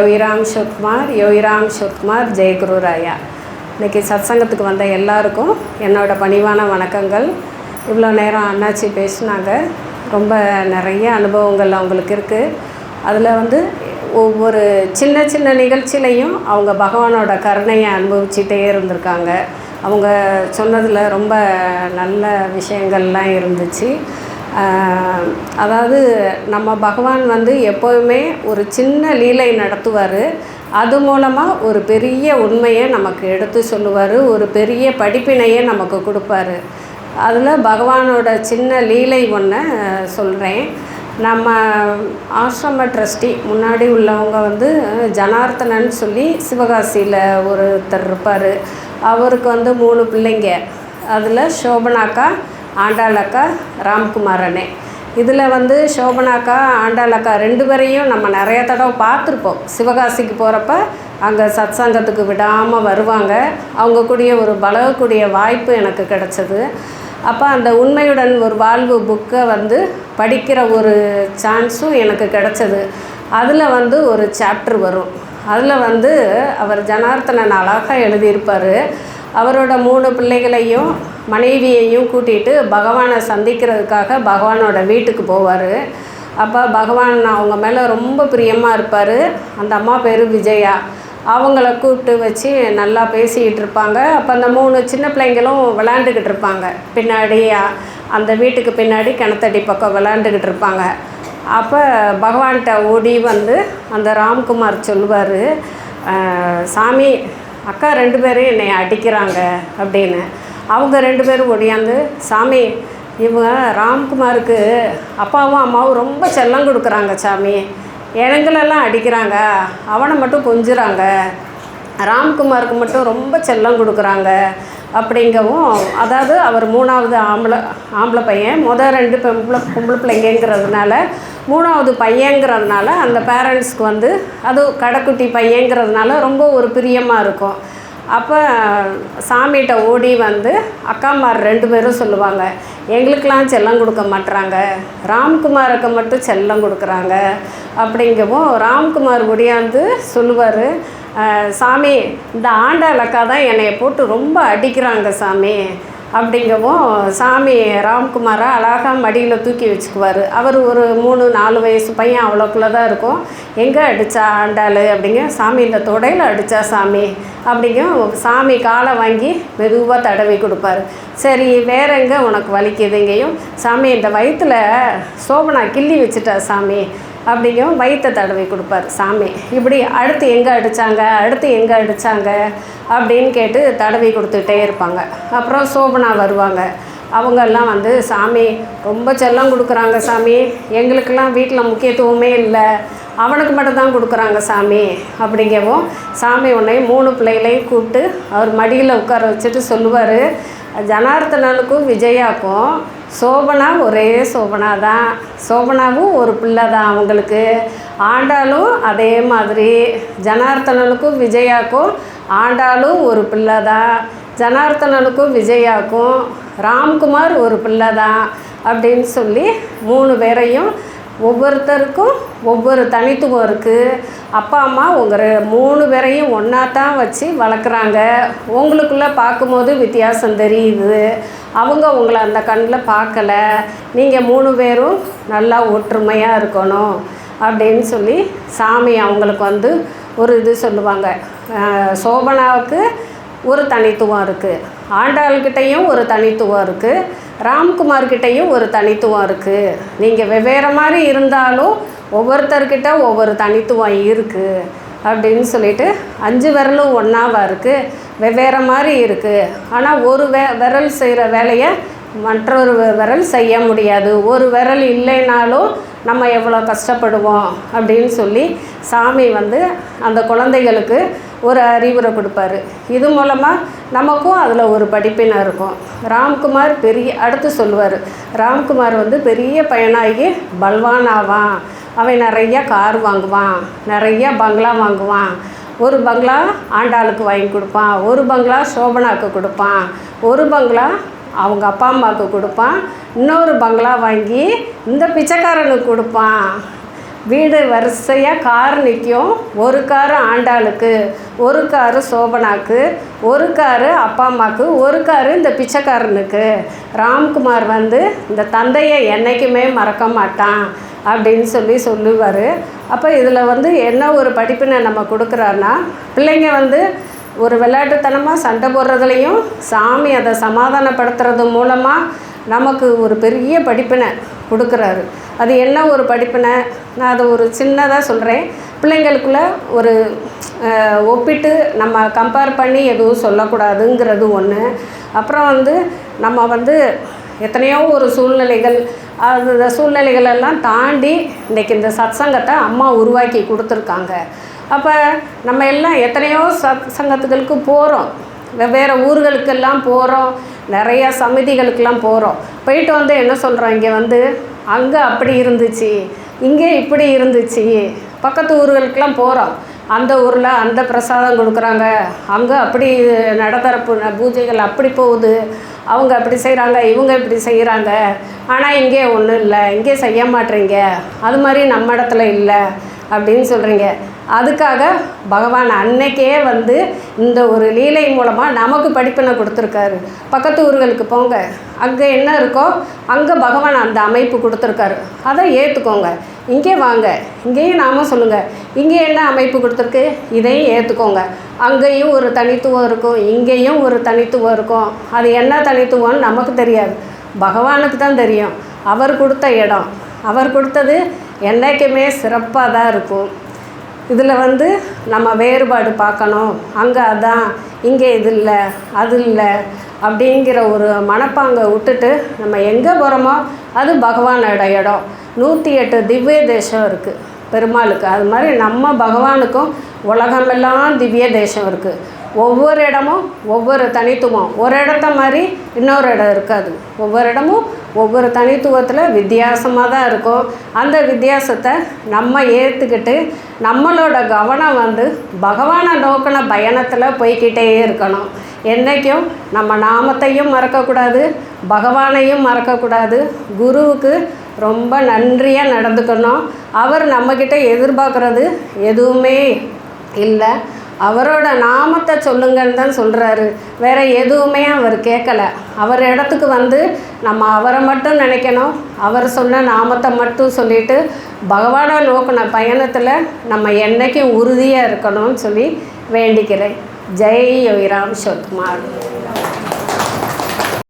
யோகிராம் சிவகுமார் யோகிராம் சிவகுமார் ஜெயகுரு ராயா சத்சங்கத்துக்கு வந்த எல்லாருக்கும் என்னோட பணிவான வணக்கங்கள். இவ்வளோ நேரம் அண்ணாச்சி பேசினாங்க. ரொம்ப நிறைய அனுபவங்கள் அவங்களுக்கு இருக்குது அதில் வந்து ஒவ்வொரு சின்ன சின்ன நிகழ்ச்சியிலையும் அவங்க பகவானோட கருணையை அனுபவிச்சுட்டே இருந்திருக்காங்க. அவங்க சொன்னதில் ரொம்ப நல்ல விஷயங்கள்லாம் இருந்துச்சு. அதாவது நம்ம பகவான் வந்து எப்போதுமே ஒரு சின்ன லீலை நடத்துவார். அது மூலமாக ஒரு பெரிய உண்மையை நமக்கு எடுத்து சொல்லுவார். ஒரு பெரிய படிப்பினையை நமக்கு கொடுப்பாரு. அதில் பகவானோட சின்ன லீலை ஒன்று சொல்கிறேன் நம்ம ஆசிரம ட்ரஸ்டி முன்னாடி உள்ளவங்க வந்து ஜனார்த்தனன் சொல்லி சிவகாசியில் ஒருத்தர் இருப்பார். அவருக்கு வந்து மூணு பிள்ளைங்க. அதில் சோபனாக்கா ஆண்டாளக்கா ராம்குமார் அண்ணே இதில் வந்து சோபனாக்கா ஆண்டாளக்கா ரெண்டு பேரையும் நம்ம நிறைய தடவை பார்த்துருப்போம். சிவகாசிக்கு போகிறப்ப அங்கே சத்சங்கத்துக்கு விடாமல் வருவாங்க. அவங்க கூடிய ஒரு பழகக்கூடிய வாய்ப்பு எனக்கு கிடச்சது. அப்போ அந்த உண்மையுடன் ஒரு வாழ்வு புக்கை வந்து படிக்கிற ஒரு சான்ஸும் எனக்கு கிடச்சிது. அதில் வந்து ஒரு சாப்டர் வரும். அதில் வந்து அவர் ஜனார்த்தனன் அழகாக எழுதியிருப்பார். அவரோட மூணு பிள்ளைகளையும் மனைவியையும் கூட்டிகிட்டு பகவானை சந்திக்கிறதுக்காக பகவானோட வீட்டுக்கு போவார். அப்போ பகவான் அவங்க மேலே ரொம்ப பிரியமாக இருப்பார். அந்த அம்மா பேர் விஜயா. அவங்கள கூப்பிட்டு வச்சு நல்லா பேசிக்கிட்டு இருப்பாங்க. அப்போ அந்த மூணு சின்ன பிள்ளைங்களும் விளாண்டுக்கிட்டு இருப்பாங்க. பின்னாடி அந்த வீட்டுக்கு பின்னாடி கிணத்தடி பக்கம் விளாண்டுக்கிட்டு இருப்பாங்க. அப்போ பகவான்கிட்ட ஓடி வந்து அந்த ராம்குமார் சொல்லுவார் சாமி அக்கா ரெண்டு பேரும் என்னை அடிக்கிறாங்க அப்படின்னு. அவங்க ரெண்டு பேரும் ஒடியாந்து சாமி இவங்க ராம்குமாருக்கு அப்பாவும் அம்மாவும் ரொம்ப செல்லம் கொடுக்குறாங்க சாமி. எங்களெல்லாம் அடிக்கிறாங்க. அவனை மட்டும் கொஞ்சுறாங்க. ராம்குமாருக்கு மட்டும் ரொம்ப செல்லம் கொடுக்குறாங்க. அப்படிங்கவும் அதாவது அவர் மூணாவது ஆம்பளை ஆம்பளை பையன். முதல் ரெண்டு பொம்பளை பொம்பளை பிள்ளைங்கிறதுனால மூணாவது பையங்கிறதுனால அந்த பேரண்ட்ஸ்க்கு வந்து அது கடைக்குட்டி பையங்கிறதுனால ரொம்ப ஒரு பிரியமாக இருக்கும். அப்போ சாமிகிட்ட ஓடி வந்து அக்காமார் ரெண்டு பேரும் சொல்லுவாங்க எங்களுக்கெல்லாம் செல்லம் கொடுக்க மாட்டுறாங்க ராம்குமாருக்கு மட்டும் செல்லம் கொடுக்குறாங்க. அப்படிங்கவும் ராம்குமார் ஒடியாந்து சொல்லுவார் சாமி இந்த ஆண்டாளக்கா தான் என்னையை போட்டு ரொம்ப அடிக்கிறாங்க சாமி. அப்படிங்கவும் சாமி ராம்குமாரை அழகாக மடியில் தூக்கி வச்சுக்குவார். அவர் ஒரு மூணு நாலு வயசு பையன் அவ்வளோக்குள்ள தான் இருக்கும். எங்கே அடித்தா ஆண்டாள்? அப்படிங்க சாமி இந்த தொடையில் அடித்தா சாமி. அப்படிங்க சாமி காலை வாங்கி மெதுவாக தடவி கொடுப்பாரு. சரி வேற எங்கே உனக்கு வலிக்குதுங்கையும் சாமி இந்த வயிற்றில் சோபனா கிள்ளி வச்சுட்டா சாமி. அப்படிங்கவும் வயிற்றை தடவி கொடுப்பார் சாமி இப்படி அடுத்து எங்கே அடித்தாங்க அடுத்து எங்கே அடித்தாங்க அப்படின்னு கேட்டு தடவி கொடுத்துக்கிட்டே இருப்பாங்க. அப்புறம் சோபனா வருவாங்க. அவங்கெல்லாம் வந்து சாமி ரொம்ப செல்லம் கொடுக்குறாங்க சாமி. எங்களுக்கெல்லாம் வீட்டில் முக்கியத்துவமே இல்லை. அவனுக்கு மட்டும்தான் கொடுக்குறாங்க சாமி. அப்படிங்கவும் சாமி உன்னை மூணு பிள்ளைகளையும் கூப்பிட்டு அவர் மடியில் உட்கார வச்சுட்டு சொல்லுவார். ஜனார்த்தனனுக்கும் விஜயாக்கும் சோபனா ஒரே சோபனா தான் சோபனாவும் ஒரு பிள்ளை தான் அவங்களுக்கு. ஆண்டாலும் அதே மாதிரி. ஜனார்த்தனனுக்கும் விஜயாக்கும் ஆண்டாளும் ஒரு பிள்ளை தான் ஜனார்த்தனனுக்கும் விஜயாக்கும் ராம்குமார் ஒரு பிள்ளை தான் அப்படின்னு சொல்லி மூணு பேரையும் ஒவ்வொருத்தருக்கும் ஒவ்வொரு தனித்துவம் இருக்குது அப்பா அம்மா உங்கள் மூணு பேரையும் ஒன்றா தான் வச்சு வளர்க்குறாங்க. உங்களுக்குள்ளே பார்க்கும்போது வித்தியாசம் தெரியுது. அவங்க உங்களை அந்த கண்ணில் பார்க்கல. நீங்கள் மூணு பேரும் நல்லா ஒற்றுமையாக இருக்கணும் அப்படின்னு சொல்லி சாமி அவங்களுக்கு வந்து ஒரு இது சொல்லுவாங்க. சோபனாவுக்கு ஒரு தனித்துவம் இருக்குது ஆண்டாள்கிட்டையும் ஒரு தனித்துவம் இருக்குது ராம்குமார்கிட்டையும் ஒரு தனித்துவம் இருக்குது நீங்கள் வெவ்வேறு மாதிரி இருந்தாலும் ஒவ்வொருத்தர்கிட்ட ஒவ்வொரு தனித்துவம் இருக்குது அப்படின்னு சொல்லிட்டு அஞ்சு விரலும் ஒன்றாவாக இருக்குது வெவ்வேறு மாதிரி இருக்குது ஆனால் ஒரு வே விரல் செய்கிற வேலையை மற்றொரு விரல் செய்ய முடியாது. ஒரு விரல் இல்லைனாலும் நம்ம எவ்வளோ கஷ்டப்படுவோம் அப்படின்னு சொல்லி சாமி வந்து அந்த குழந்தைகளுக்கு ஒரு அறிவுரை கொடுப்பாரு. இது மூலமாக நமக்கும் அதில் ஒரு படிப்பினை இருக்கும். ராம்குமார் பெரிய அடுத்து சொல்லுவார். ராம்குமார் வந்து பெரிய பையனாகி பல்வான் ஆவான். அவன் நிறைய கார் வாங்குவான். நிறைய பங்களா வாங்குவான். ஒரு பங்களா ஆண்டாளுக்கு வாங்கி கொடுப்பான். ஒரு பங்களா சோபனாக்கு கொடுப்பான். ஒரு பங்களா அவங்க அப்பா அம்மாவுக்கு கொடுப்பான். இன்னொரு பங்களா வாங்கி இந்த பிச்சைக்காரனுக்கு கொடுப்பான். வீடு வரிசையாக கார் நிற்கும் ஒரு காரு ஆண்டாளுக்கு ஒரு காரு சோபனாக்கு ஒரு காரு அப்பா அம்மாவுக்கு ஒரு காரு இந்த பிச்சைக்காரனுக்கு. ராம்குமார் வந்து இந்த தந்தையை என்றைக்குமே மறக்க மாட்டான் அப்படின்னு சொல்லி சொல்லுவார். அப்போ இதில் வந்து என்ன ஒரு படிப்பினை நம்ம கொடுக்குறாருன்னா பிள்ளைங்க வந்து ஒரு விளையாட்டுத்தனமாக சண்டை போடுறதுலையும் சாமி அதை சமாதானப்படுத்துறது மூலமாக நமக்கு ஒரு பெரிய படிப்பினை. கொடுக்குறாரு. அது என்ன ஒரு படிப்பினை. நான் அதை ஒரு சின்னதாக சொல்கிறேன் பிள்ளைங்களுக்குள்ள ஒரு ஒப்பிட்டு நம்ம கம்பேர் பண்ணி எதுவும் சொல்லக்கூடாதுங்கிறது ஒன்று அப்புறம் வந்து நம்ம வந்து எத்தனையோ ஒரு சூழ்நிலைகள் அந்த சூழ்நிலைகளெல்லாம் சூழ்நிலைகள் எல்லாம் தாண்டி இன்றைக்கி இந்த சத்சங்கத்தை அம்மா உருவாக்கி கொடுத்துருக்காங்க. அப்போ நம்ம எல்லாம் எத்தனையோ சத் சங்கத்துகளுக்கு போகிறோம் வெவ்வேறு ஊர்களுக்கெல்லாம் போகிறோம் நிறைய சமிதிகளுக்கெல்லாம் போகிறோம் போயிட்டு வந்து என்ன சொல்கிறோம் இங்கே வந்து அங்கே அப்படி இருந்துச்சு இங்கே இப்படி இருந்துச்சு. பக்கத்து ஊர்களுக்கெல்லாம் போகிறோம் அந்த ஊரில் அந்த பிரசாதம் கொடுக்குறாங்க. அங்கே அப்படி நடத்தரப்பு பூஜைகள் அப்படி போகுது. அவங்க அப்படி செய்கிறாங்க இவங்க இப்படி செய்கிறாங்க ஆனால் இங்கே ஒன்றும் இல்லை. இங்கே செய்ய மாட்டேறீங்க. அது மாதிரி நம்ம இடத்துல இல்லை. அப்படின்னு சொல்கிறீங்க அதுக்காக பகவான் அன்னைக்கே வந்து இந்த ஒரு லீலை மூலமாக நமக்கு படிப்பினை கொடுத்துருக்காரு. பக்கத்து ஊர்களுக்கு போங்க. அங்கே என்ன இருக்கோ அங்கே பகவான் அந்த அமைப்பு கொடுத்துருக்காரு. அதை ஏற்றுக்கோங்க இங்கே வாங்க. இங்கேயும் நாம சொல்லுங்கள் இங்கே என்ன அமைப்பு கொடுத்துருக்கு? இதையும் ஏற்றுக்கோங்க அங்கேயும் ஒரு தனித்துவம் இருக்கும். இங்கேயும் ஒரு தனித்துவம் இருக்கும். அது என்ன தனித்துவம்னு நமக்கு தெரியாது. பகவானுக்கு தான் தெரியும். அவர் கொடுத்த இடம். அவர் கொடுத்தது என்றைக்குமே சிறப்பாக தான் இருக்கும். இதில் வந்து நம்ம வேறுபாடு பார்க்கணும். அங்கே அதான் இங்கே இது இல்லை அது இல்லை அப்படிங்கிற ஒரு மனப்பாங்கை விட்டுட்டு நம்ம எங்கே போகிறோமோ அது பகவானோட இடம். நூற்றி எட்டு திவ்ய தேசம் இருக்குது பெருமாளுக்கு. அது மாதிரி நம்ம பகவானுக்கும் உலகமெல்லாம் திவ்ய தேசம் இருக்குது ஒவ்வொரு இடமும் ஒவ்வொரு தனித்துவம். ஒரு இடத்த மாதிரி இன்னொரு இடம் இருக்காது. ஒவ்வொரு இடமும் ஒவ்வொரு தனித்துவத்தில் வித்தியாசமாக தான் இருக்கும். அந்த வித்தியாசத்தை நம்ம ஏற்றுக்கிட்டு நம்மளோட கவனம் வந்து பகவானை நோக்கின பயணத்தில் போய்க்கிட்டே இருக்கணும். என்றைக்கும் நம்ம நாமத்தையும் மறக்கக்கூடாது பகவானையும் மறக்கக்கூடாது. குருவுக்கு ரொம்ப நன்றியாக நடந்துக்கணும். அவர் நம்மக்கிட்ட எதிர்பார்க்குறது எதுவுமே இல்லை. அவரோட நாமத்தை சொல்லுங்கன்னு தான் சொல்கிறாரு வேறு எதுவுமே அவர் கேட்கல. அவர் இடத்துக்கு வந்து நம்ம அவரை மட்டும் நினைக்கணும். அவர் சொன்ன நாமத்தை மட்டும் சொல்லிட்டு பகவானை நோக்கின பயணத்தில் நம்ம என்றைக்கும் உறுதியாக இருக்கணும்னு சொல்லி வேண்டிக்கிறேன். ஜெய் யோகிராம் சத்குமார்